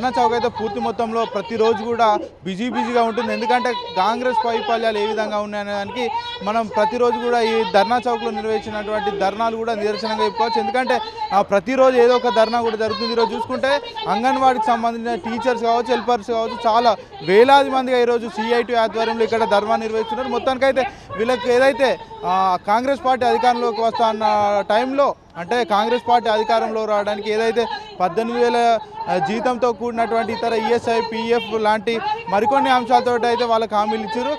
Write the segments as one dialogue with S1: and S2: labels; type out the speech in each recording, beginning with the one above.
S1: ధర్నా చౌక్ అయితే పూర్తి మొత్తంలో ప్రతిరోజు కూడా బిజీ బిజీగా ఉంటుంది. ఎందుకంటే కాంగ్రెస్ వైఫల్యాలు ఏ విధంగా ఉన్నాయనే దానికి మనం ప్రతిరోజు కూడా ఈ ధర్నా చౌక్లో నిర్వహించినటువంటి ధర్నాలు కూడా నిదర్శనంగా చెప్పుకోవచ్చు. ఎందుకంటే ఆ, ప్రతిరోజు ఏదో ఒక ధర్నా కూడా జరుగుతుంది. ఈరోజు చూసుకుంటే అంగన్వాడికి సంబంధించిన టీచర్స్ కావచ్చు హెల్పర్స్ కావచ్చు చాలా వేలాది మందిగా ఈరోజు సిఐటి ఆధ్వర్యంలో ఇక్కడ ధర్నా నిర్వహిస్తున్నారు. మొత్తానికైతే వీళ్ళకి ఏదైతే కాంగ్రెస్ పార్టీ అధికారంలోకి వస్తా అన్న టైంలో అంటే కాంగ్రెస్ పార్టీ అధికారంలో రావడానికి ఏదైతే పద్దెనిమిది వేల జీతంతో కూడినటువంటి ఇతర ఈఎస్ఐ పిఎఫ్ లాంటి మరికొన్ని అంశాలతో అయితే వాళ్ళకి హామీలు ఇచ్చారు.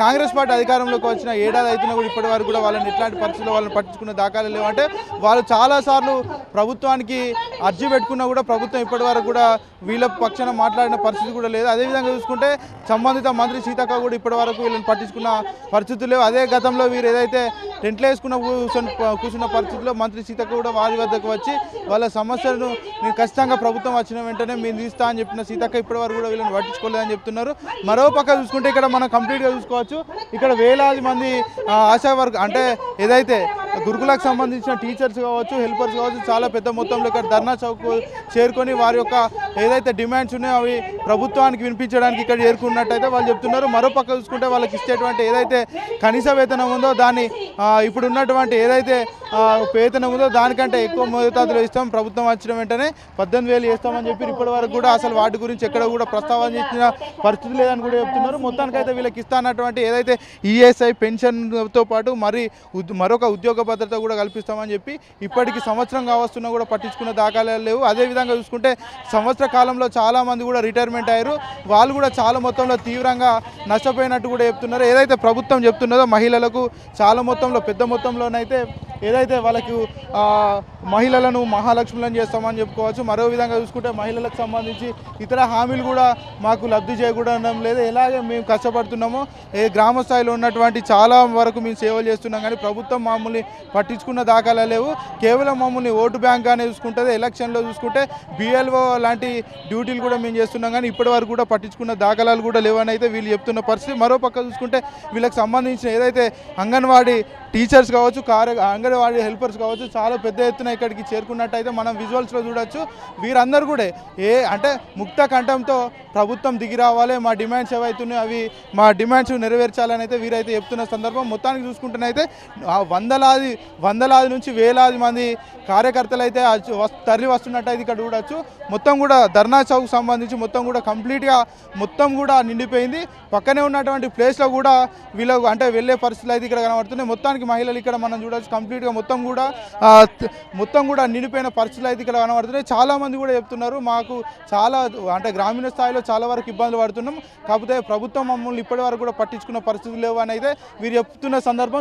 S1: కాంగ్రెస్ పార్టీ అధికారంలోకి వచ్చిన ఏడాది అవుతున్నా కూడా ఇప్పటి వరకు కూడా వాళ్ళని ఎట్లాంటి పరిస్థితుల్లో వాళ్ళని పట్టించుకునే దాఖలు లేవు. అంటే వాళ్ళు చాలాసార్లు ప్రభుత్వానికి అర్జీ పెట్టుకున్నా కూడా ప్రభుత్వం ఇప్పటి వరకు కూడా వీళ్ళ పక్షాన మాట్లాడిన పరిస్థితి కూడా లేదు. అదేవిధంగా చూసుకుంటే సంబంధిత మంత్రి సీతక్క కూడా ఇప్పటి వరకు వీళ్ళని పట్టించుకున్న పరిస్థితులు లేవు. అదే గతంలో వీరు ఏదైతే టెంట్లు వేసుకున్న కూర్చొని కూర్చున్న పరిస్థితిలో మంత్రి సీతక్క కూడా వారి వద్దకు వచ్చి వాళ్ళ సమస్యలను నేను ఖచ్చితంగా ప్రభుత్వం వచ్చిన వెంటనే మేము తీస్తా అని చెప్పిన సీతక్క ఇప్పటి వరకు కూడా వీళ్ళని పట్టించుకోలేదని చెప్తున్నారు. మరో పక్క చూసుకుంటే ఇక్కడ మనం కంప్లీట్గా చూసుకోవచ్చు. ఇక్కడ వేలాది మంది ఆశా వర్క్ అంటే ఏదైతే గురుకులకు సంబంధించిన టీచర్స్ కావచ్చు హెల్పర్స్ కావచ్చు చాలా పెద్ద మొత్తంలో ఇక్కడ ధర్నా చౌక్ చేరుకొని వారి యొక్క ఏదైతే డిమాండ్స్ ఉన్నాయో అవి ప్రభుత్వానికి వినిపించడానికి ఇక్కడ చేరుకున్నట్టయితే వాళ్ళు చెప్తున్నారు. మరో పక్క చూసుకుంటే వాళ్ళకి ఇచ్చేటువంటి ఏదైతే కనీస వేతనం ఉందో దాన్ని ఇప్పుడు ఉన్నటువంటి ఏదైతే వేతనం ఉందో దానికంటే ఎక్కువ మోతాదులో ఇస్తాం. ప్రభుత్వం వచ్చిన వెంటనే పద్దెనిమిది వేలు వేస్తామని చెప్పి ఇప్పటి వరకు కూడా అసలు వాటి గురించి ఎక్కడ కూడా ప్రస్తావన ఇచ్చిన పరిస్థితి లేదని కూడా చెప్తున్నారు. మొత్తానికైతే వీళ్ళకి ఇస్తానటువంటి ఏదైతే ఈఎస్ఐ పెన్షన్తో పాటు మరి ఉద్- మరొక ఉద్యోగ భద్రత కూడా కల్పిస్తామని చెప్పి ఇప్పటికి సంవత్సరం కావస్తున్నా కూడా పట్టించుకున్న దాఖలాలు లేవు. అదేవిధంగా చూసుకుంటే సంవత్సర కాలంలో చాలా మంది కూడా రిటైర్మెంట్ అయ్యారు. వాళ్ళు కూడా చాలా మొత్తంలో తీవ్రంగా నష్టపోయినట్టు కూడా చెప్తున్నారు. ఏదైతే ప్రభుత్వం చెప్తున్నదో మహిళలకు చాలా మొత్తంలో పెద్ద మొత్తంలోనైతే ఏదైతే వాళ్ళకు మహిళలను మహాలక్ష్ములను చేస్తామని చెప్పుకోవచ్చు మరో విధంగా చూసుకుంటే మహిళలకు సంబంధించి ఇతర హామీలు కూడా మాకు లబ్ధి చేయకూడడం లేదు. ఎలాగే మేము కష్టపడుతున్నామో ఏ గ్రామ స్థాయిలో ఉన్నటువంటి చాలా వరకు మేము సేవలు చేస్తున్నాం కానీ ప్రభుత్వం మమ్మల్ని పట్టించుకున్న దాఖలా లేవు. కేవలం మమ్మల్ని ఓటు బ్యాంక్గానే చూసుకుంటుంది ఎలక్షన్లో చూసుకుంటే బిఎల్ఓ లాంటి డ్యూటీలు కూడా మేము చేస్తున్నాం కానీ ఇప్పటి వరకు కూడా పట్టించుకున్న దాఖలాలు కూడా లేవని అయితే వీళ్ళు చెప్తున్న పరిస్థితి. మరో పక్క చూసుకుంటే వీళ్ళకి సంబంధించిన ఏదైతే అంగన్వాడీ టీచర్స్ కావచ్చు కార్య వాడి హెల్పర్స్ కావచ్చు చాలా పెద్ద ఎత్తున ఇక్కడికి చేరుకున్నట్టయితే మనం విజువల్స్లో చూడొచ్చు. వీరందరూ కూడా ఏ అంటే ముక్త కంఠంతో ప్రభుత్వం దిగి రావాలి మా డిమాండ్స్ ఏవైతున్నాయో అవి మా డిమాండ్స్ నెరవేర్చాలని అయితే వీరైతే చెప్తున్న సందర్భం. మొత్తానికి చూసుకుంటేనైతే ఆ వందలాది వందలాది నుంచి వేలాది మంది కార్యకర్తలు అయితే తరలి వస్తున్నట్టయితే ఇక్కడ చూడొచ్చు. మొత్తం కూడా ధర్నా చౌక్ సంబంధించి మొత్తం కూడా కంప్లీట్గా మొత్తం కూడా నిండిపోయింది. పక్కనే ఉన్నటువంటి ప్లేస్లో కూడా వీళ్ళకు అంటే వెళ్ళే పరిస్థితులు అయితే ఇక్కడ కనబడుతున్నాయి. మొత్తానికి మహిళలు ఇక్కడ మనం చూడొచ్చు. కంప్లీట్గా మొత్తం కూడా మొత్తం కూడా నిండిపోయిన పరిస్థితులు అయితే ఇక్కడ కనబడుతున్నాయి. చాలా మంది కూడా చెప్తున్నారు మాకు చాలా అంటే గ్రామీణ స్థాయిలో చాలా వరకు ఇబ్బందులు పడుతున్నాం. కాకపోతే ప్రభుత్వం మమ్మల్ని ఇప్పటి వరకు కూడా పట్టించుకున్న పరిస్థితులు లేవు అని అయితే వీరు చెప్తున్న సందర్భం